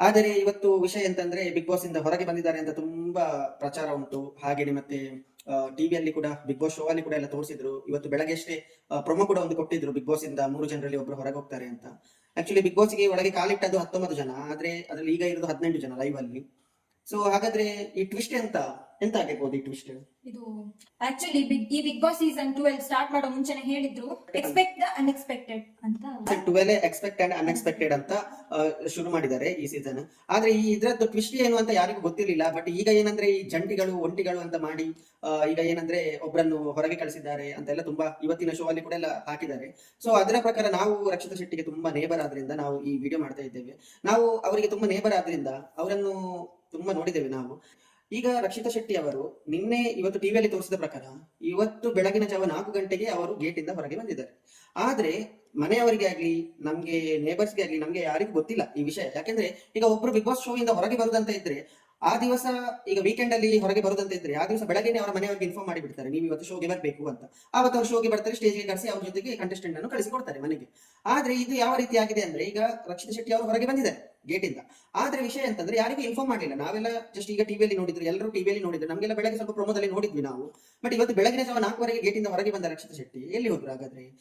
ಆದರೆ ಇವತ್ತು ವಿಷಯ ಎಂತಂದ್ರೆ ಬಿಗ್ ಬಾಸ್ ಇಂದ ಹೊರಗೆ ಬಂದಿದ್ದಾರೆ ಅಂತ ತುಂಬಾ ಪ್ರಚಾರ ಉಂಟು. ಹಾಗೇನೆ ಮತ್ತೆ ಟಿವಿಯಲ್ಲಿ ಕೂಡ ಬಿಗ್ ಬಾಸ್ ಶೋ ಅಲ್ಲಿ ಕೂಡ ಎಲ್ಲ ತೋರಿಸಿದ್ರು. ಇವತ್ತು ಬೆಳಗ್ಗೆ ಅಷ್ಟೇ ಪ್ರೊಮೋ ಕೂಡ ಒಂದು ಕೊಟ್ಟಿದ್ರು ಬಿಗ್ ಬಾಸ್ ಇಂದ ಮೂರು ಜನರಲ್ಲಿ ಒಬ್ರು ಹೊರಗೆ ಹೋಗ್ತಾರೆ ಅಂತ. ಆಕ್ಚುಲಿ ಬಿಗ್ ಬಾಸ್ಗೆ ಒಳಗೆ ಕಾಲಿಟ್ಟದ್ದು ಹತ್ತೊಂಬತ್ತು ಜನ, ಆದ್ರೆ ಅದ್ರಲ್ಲಿ ಈಗ ಇರೋದು ಹದಿನೆಂಟು ಜನ ಲೈವ್ ಅಲ್ಲಿ. ಸೊ ಹಾಗಾದ್ರೆ ಈ ಟ್ವಿಸ್ಟ್ ಎಂತ? ಎಂತ ಆಗಿರ್ಬೋದು ಈ ಟ್ವಿಸ್ಟ್ ಇದು ಆಕ್ಚುಲಿ ಬಿಗ್ ಈ Bigg Boss season twelve start ಮಾಡೋ ಮುಂಚೆನೆ ಹೇಳಿದ್ರು ಎಕ್ಸ್ಪೆಕ್ಟ್ ದ ಅನ್ಎಕ್ಸ್ಪೆಕ್ಟೆಡ್ ಅಂತ ಟ್ವೆಲ್ ಎಕ್ಸ್ಪೆಕ್ಟ್ ಅಂಡ್ ಅನ್ಎಕ್ಸ್ಪೆಕ್ಟೆಡ್ ಅಂತ ಆ, ಶುರು ಮಾಡಿದ್ದಾರೆ ಈ ಸೀಸನ್ ಆದ್ರೆ ಈ ಇದ್ರದ್ದು ಟ್ವಿಸ್ಟ್ ಏನು ಅಂತ ಯಾರಿಗೂ ಗೊತ್ತಿರಲಿಲ್ಲ ಬಟ್ ಈಗ ಏನಂದ್ರೆ ಈ ಜಂಟಿಗಳು ಒಂಟಿಗಳು ಅಂತ ಮಾಡಿ ಆ, ಈಗ ಏನಂದ್ರೆ ಒಬ್ಬರನ್ನು ಹೊರಗೆ ಕಳಿಸಿದ್ದಾರೆ ಅಂತೆಲ್ಲ ತುಂಬಾ ಇವತ್ತಿನ ಶೋ ಅಲ್ಲಿ ಕೂಡ ಎಲ್ಲ ಹಾಕಿದ್ದಾರೆ. ಸೊ ಅದರ ಪ್ರಕಾರ ನಾವು ರಕ್ಷಿತಾ ಶೆಟ್ಟಿಗೆ ತುಂಬಾ ನೇಬರ್ ಆದ್ರಿಂದ ನಾವು ಈ ವಿಡಿಯೋ ಮಾಡ್ತಾ ಇದ್ದೇವೆ. ನಾವು ಅವರಿಗೆ ತುಂಬಾ ನೇಬರ್ ಆದ್ರಿಂದ ಅವರನ್ನು ತುಂಬಾ ನೋಡಿದ್ದೇವೆ ನಾವು. ಈಗ ರಕ್ಷಿತಾ ಶೆಟ್ಟಿ ಅವರು ನಿನ್ನೆ ಇವತ್ತು ಟಿವಿಯಲ್ಲಿ ತೋರಿಸಿದ ಪ್ರಕಾರ ಇವತ್ತು ಬೆಳಗಿನ ಜಾವ ನಾಲ್ಕು ಗಂಟೆಗೆ ಅವರು ಗೇಟ್ ಇಂದ ಹೊರಗೆ ಬಂದಿದ್ದಾರೆ. ಆದ್ರೆ ಮನೆಯವರಿಗೆ ಆಗ್ಲಿ, ನಮ್ಗೆ ನೇಬರ್ಸ್ಗೆ ಆಗ್ಲಿ, ನಮ್ಗೆ ಯಾರಿಗೂ ಗೊತ್ತಿಲ್ಲ ಈ ವಿಷಯ. ಯಾಕೆಂದ್ರೆ ಈಗ ಒಬ್ರು ಬಿಗ್ ಬಾಸ್ ಶೋ ಇಂದ ಹೊರಗೆ ಬಂದಂತ ಇದ್ರೆ ಆ ದಿವಸ ಈಗ ವೀಕೆಂಡ್ ಅಲ್ಲಿ ಹೊರಗೆ ಬರುದಂತ ಇದ್ರೆ, ಆ ದಿವಸ ಬೆಳಗ್ಗೆ ಅವರ ಮನೆಯವರಿಗೆ ಇನ್ಫಾರ್ಮ್ ಮಾಡಿ ಬಿಡ್ತಾರೆ ನೀವು ಇವತ್ತು ಶೋಗೆ ಬರಬೇಕು ಅಂತ. ಅವತ್ತು ಅವ್ರು ಶೋಗೆ ಬರ್ತಾರೆ ಸ್ಟೇಜ್ಗೆ ಕರೆಸಿ ಅವ್ರ ಜೊತೆಗೆ ಕಂಟೆಸ್ಟೆಂಟ್ ಅನ್ನು ಕಳಿಸಿಕೊಡ್ತಾರೆ ಮನೆಗೆ. ಆದ್ರೆ ಇದು ಯಾವ ರೀತಿ ಆಗಿದೆ ಅಂದ್ರೆ, ಈಗ ರಕ್ಷಿತ ಶೆಟ್ಟಿ ಅವರು ಹೊರಗೆ ಬಂದಿದ್ದಾರೆ ಗೇಟ್ ಇಂದ. ಆದ್ರೆ ವಿಷಯ ಅಂತಂದ್ರೆ ಯಾರಿಗೂ ಇನ್ಫಾರ್ಮ್ ಮಾಡಿಲ್ಲ ನಾವೆಲ್ಲ ಜಸ್ಟ್ ಈಗ ಟಿವಿಯಲ್ಲಿ ನೋಡಿದ್ರು ಎಲ್ಲರೂ ಟಿವಿಯಲ್ಲಿ ನೋಡಿದ್ರು. ನಮಗೆಲ್ಲ ಬೆಳಗ್ಗೆ ಸ್ವಲ್ಪ ಪ್ರೊಮೋದಲ್ಲಿ ನೋಡಿದ್ವಿ ನಾವು. ಬಟ್ ಇವತ್ತು ಬೆಳಗ್ಗೆ ಜಾವ ನಾಲ್ಕುವರೆಗೆ ಗೇಟ್ ಇಂದ ಹೊರಗೆ ಬಂದ ರಕ್ಷಿತ ಶೆಟ್ಟಿ ಎಲ್ಲಿ ಹೋದ್ರು ಹಾಗಾದ್ರೆ?